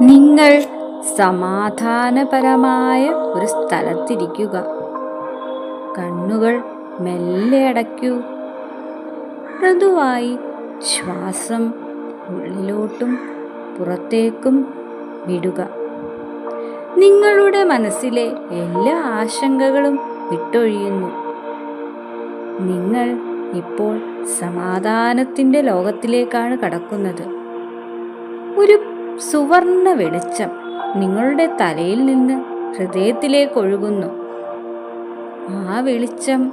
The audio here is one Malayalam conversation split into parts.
നിങ്ങൾ സമാധാനപരമായ ഒരു സ്ഥലത്തിരിക്കുക. കണ്ണുകൾ മെല്ലെ അടയ്ക്കൂ. മൃദുവായി ശ്വാസം ഉള്ളിലോട്ടും പുറത്തേക്കും വിടുക. നിങ്ങളുടെ മനസ്സിലെ എല്ലാ ആശങ്കകളും വിട്ടൊഴിയുന്നു. നിങ്ങൾ ഇപ്പോൾ സമാധാനത്തിന്റെ ലോകത്തിലേക്കാണ് കടക്കുന്നത്. ഒരു സുവർണ വെളിച്ചം നിങ്ങളുടെ തലയിൽ നിന്ന് ഹൃദയത്തിലേക്ക് ഒഴുകുന്നു. ആ വെളിച്ചം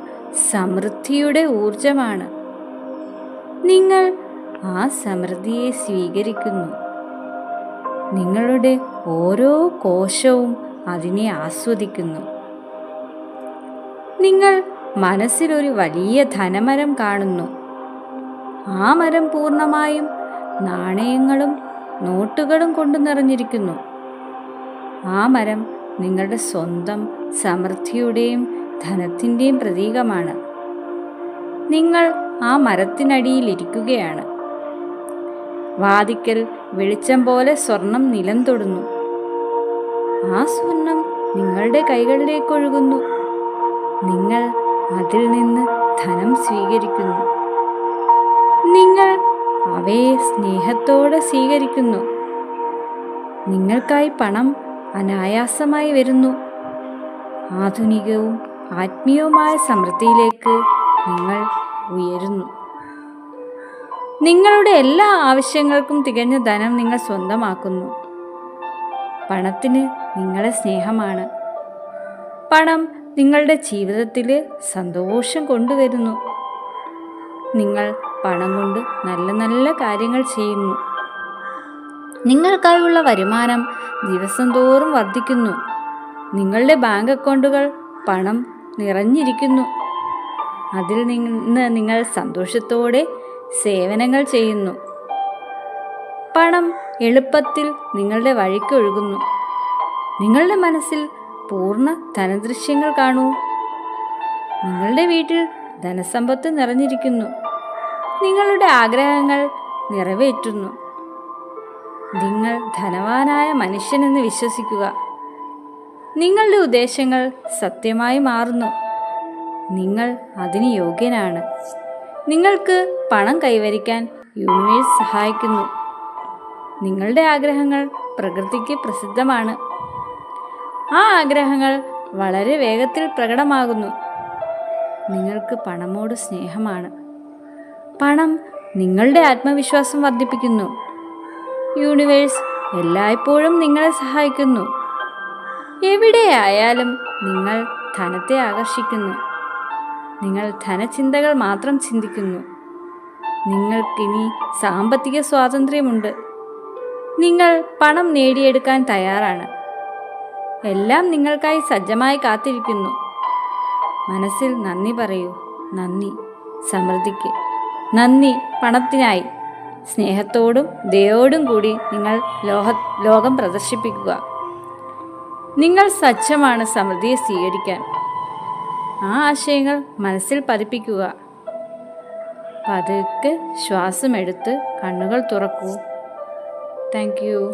സമൃദ്ധിയുടെ ഊർജമാണ് നിങ്ങൾ ആ സമൃദ്ധിയെ സ്വീകരിക്കുന്നു. നിങ്ങളുടെ ഓരോ കോശവും അതിനെ ആസ്വദിക്കുന്നു. നിങ്ങൾ മനസ്സിലൊരു വലിയ ധനമരം കാണുന്നു. ആ മരം പൂർണമായും നാണയങ്ങളും നോട്ടുകളും കൊണ്ട് നിറഞ്ഞിരിക്കുന്നു. ആ മരം നിങ്ങളുടെ സ്വന്തം സമൃദ്ധിയുടെയും ധനത്തിന്റെയും പ്രതീകമാണ്. നിങ്ങൾ ആ മരത്തിനടിയിൽ ഇരിക്കുകയാണ് വാതിക്കൽ വെളിച്ചം പോലെ സ്വർണം നിലം തൊടുന്നു. ആ സ്വർണം നിങ്ങളുടെ കൈകളിലേക്ക് ഒഴുകുന്നു. നിങ്ങൾ അതിൽ നിന്ന് ധനം സ്വീകരിക്കുന്നു. നിങ്ങൾ അവയെ സ്നേഹത്തോടെ സ്വീകരിക്കുന്നു. നിങ്ങൾക്കായി പണം അനായാസമായി വരുന്നു. ആധുനികവും ആത്മീയവുമായ സമൃദ്ധിയിലേക്ക് നിങ്ങൾ ഉയരുന്നു. നിങ്ങളുടെ എല്ലാ ആവശ്യങ്ങൾക്കും തികഞ്ഞ ധനം നിങ്ങൾ സ്വന്തമാക്കുന്നു. പണത്തിന് നിങ്ങളെ സ്നേഹമാണ്. പണം നിങ്ങളുടെ ജീവിതത്തിൽ സന്തോഷം കൊണ്ടുവരുന്നു. നിങ്ങൾ പണം കൊണ്ട് നല്ല നല്ല കാര്യങ്ങൾ ചെയ്യുന്നു. നിങ്ങൾക്കായുള്ള വരുമാനം ദിവസം തോറും വർദ്ധിക്കുന്നു. നിങ്ങളുടെ ബാങ്ക് അക്കൗണ്ടുകൾ പണം നിറഞ്ഞിരിക്കുന്നു. അതിൽ നിന്ന് നിങ്ങൾ സന്തോഷത്തോടെ സേവനങ്ങൾ ചെയ്യുന്നു. പണം എളുപ്പത്തിൽ നിങ്ങളുടെ വഴിക്ക് ഒഴുകുന്നു. നിങ്ങളുടെ മനസ്സിൽ പൂർണ ധനദൃശ്യങ്ങൾ കാണൂ. നിങ്ങളുടെ വീട്ടിൽ ധനസമ്പത്ത് നിറഞ്ഞിരിക്കുന്നു. നിങ്ങളുടെ ആഗ്രഹങ്ങൾ നിറവേറ്റുന്നു. നിങ്ങൾ ധനവാനായ മനുഷ്യനെന്ന് വിശ്വസിക്കുക. നിങ്ങളുടെ ഉദ്ദേശങ്ങൾ സത്യമായി മാറുന്നു. നിങ്ങൾ അതിന് യോഗ്യനാണ്. നിങ്ങൾക്ക് പണം കൈവരിക്കാൻ യൂണിവേഴ്സ് സഹായിക്കുന്നു. നിങ്ങളുടെ ആഗ്രഹങ്ങൾ പ്രകൃതിക്ക് പ്രസിദ്ധമാണ്. ആ ആഗ്രഹങ്ങൾ വളരെ വേഗത്തിൽ പ്രകടമാകുന്നു. നിങ്ങൾക്ക് പണമോട് സ്നേഹമാണ്. പണം നിങ്ങളുടെ ആത്മവിശ്വാസം വർദ്ധിപ്പിക്കുന്നു. യൂണിവേഴ്സ് എല്ലായ്പ്പോഴും നിങ്ങളെ സഹായിക്കുന്നു. എവിടെയായാലും നിങ്ങൾ ധനത്തെ ആകർഷിക്കുന്നു. നിങ്ങൾ ധനചിന്തകൾ മാത്രം ചിന്തിക്കുന്നു. നിങ്ങൾക്കിനി സാമ്പത്തിക സ്വാതന്ത്ര്യമുണ്ട്. നിങ്ങൾ പണം നേടിയെടുക്കാൻ തയ്യാറാണ്. എല്ലാം നിങ്ങൾക്കായി സജ്ജമായി കാത്തിരിക്കുന്നു. മനസ്സിൽ നന്ദി പറയൂ. നന്ദി. സമൃദ്ധിക്ക്. നന്ദി. പണത്തിനായി. സ്നേഹത്തോടും ദയോടും കൂടി നിങ്ങൾ ലോഹ ലോകം പ്രദർശിപ്പിക്കുക. നിങ്ങൾ സജ്ജമാണ് സമൃദ്ധിയെ സ്വീകരിക്കാൻ. ആ ആശയങ്ങൾ മനസ്സിൽ പതിപ്പിക്കുക. പതുക്കെ ശ്വാസമെടുത്ത് കണ്ണുകൾ തുറക്കൂ. Thank you.